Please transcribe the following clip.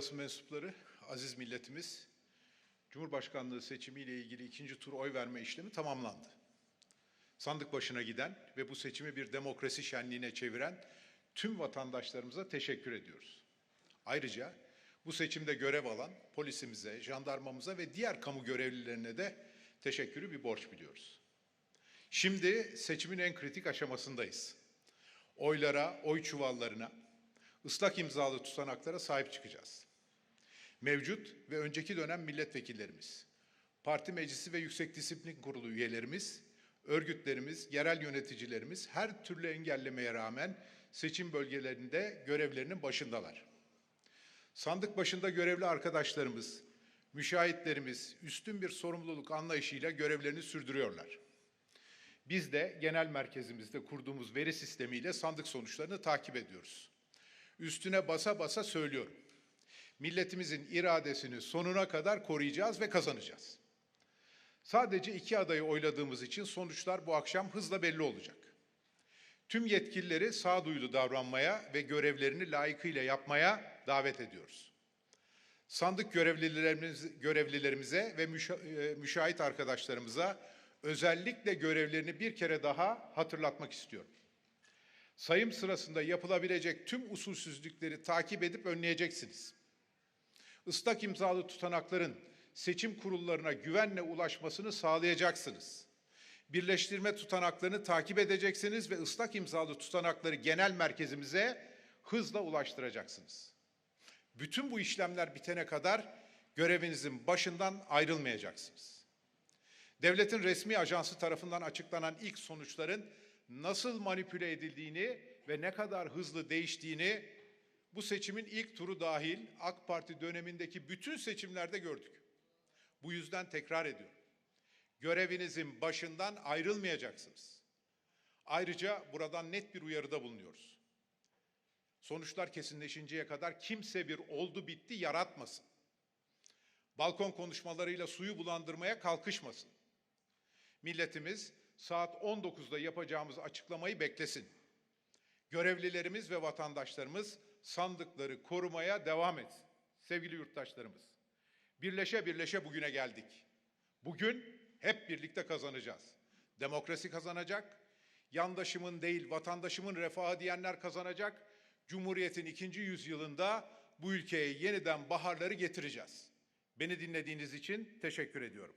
Basın mensupları, aziz milletimiz, Cumhurbaşkanlığı seçimiyle ilgili ikinci tur oy verme işlemi tamamlandı. Sandık başına giden ve bu seçimi bir demokrasi şenliğine çeviren tüm vatandaşlarımıza teşekkür ediyoruz. Ayrıca bu seçimde görev alan polisimize, jandarmamıza ve diğer kamu görevlilerine de teşekkürü bir borç biliyoruz. Şimdi seçimin en kritik aşamasındayız. Oylara, oy çuvallarına, ıslak imzalı tutanaklara sahip çıkacağız. Mevcut ve önceki dönem milletvekillerimiz, parti meclisi ve yüksek disiplin kurulu üyelerimiz, örgütlerimiz, yerel yöneticilerimiz her türlü engellemeye rağmen seçim bölgelerinde görevlerinin başındalar. Sandık başında görevli arkadaşlarımız, müşahitlerimiz üstün bir sorumluluk anlayışıyla görevlerini sürdürüyorlar. Biz de genel merkezimizde kurduğumuz veri sistemiyle sandık sonuçlarını takip ediyoruz. Üstüne basa basa söylüyorum. Milletimizin iradesini sonuna kadar koruyacağız ve kazanacağız. Sadece iki adayı oyladığımız için sonuçlar bu akşam hızla belli olacak. Tüm yetkilileri sağduyulu davranmaya ve görevlerini layıkıyla yapmaya davet ediyoruz. Sandık görevlilerimiz, görevlilerimize ve e, müşahit arkadaşlarımıza özellikle görevlerini bir kere daha hatırlatmak istiyorum. Sayım sırasında yapılabilecek tüm usulsüzlükleri takip edip önleyeceksiniz. Islak imzalı tutanakların seçim kurullarına güvenle ulaşmasını sağlayacaksınız. Birleştirme tutanaklarını takip edeceksiniz ve ıslak imzalı tutanakları genel merkezimize hızla ulaştıracaksınız. Bütün bu işlemler bitene kadar görevinizin başından ayrılmayacaksınız. Devletin resmi ajansı tarafından açıklanan ilk sonuçların nasıl manipüle edildiğini ve ne kadar hızlı değiştiğini bu seçimin ilk turu dahil AK Parti dönemindeki bütün seçimlerde gördük. Bu yüzden tekrar ediyorum. Görevinizin başından ayrılmayacaksınız. Ayrıca buradan net bir uyarıda bulunuyoruz. Sonuçlar kesinleşinceye kadar kimse bir oldu bitti yaratmasın. Balkon konuşmalarıyla suyu bulandırmaya kalkışmasın. Milletimiz saat 19'da yapacağımız açıklamayı beklesin. Görevlilerimiz ve vatandaşlarımız sandıkları korumaya devam etsin. Sevgili yurttaşlarımız, birleşe birleşe bugüne geldik. Bugün hep birlikte kazanacağız. Demokrasi kazanacak, yandaşımın değil vatandaşımın refahı diyenler kazanacak. Cumhuriyetin ikinci yüzyılında bu ülkeye yeniden baharları getireceğiz. Beni dinlediğiniz için teşekkür ediyorum.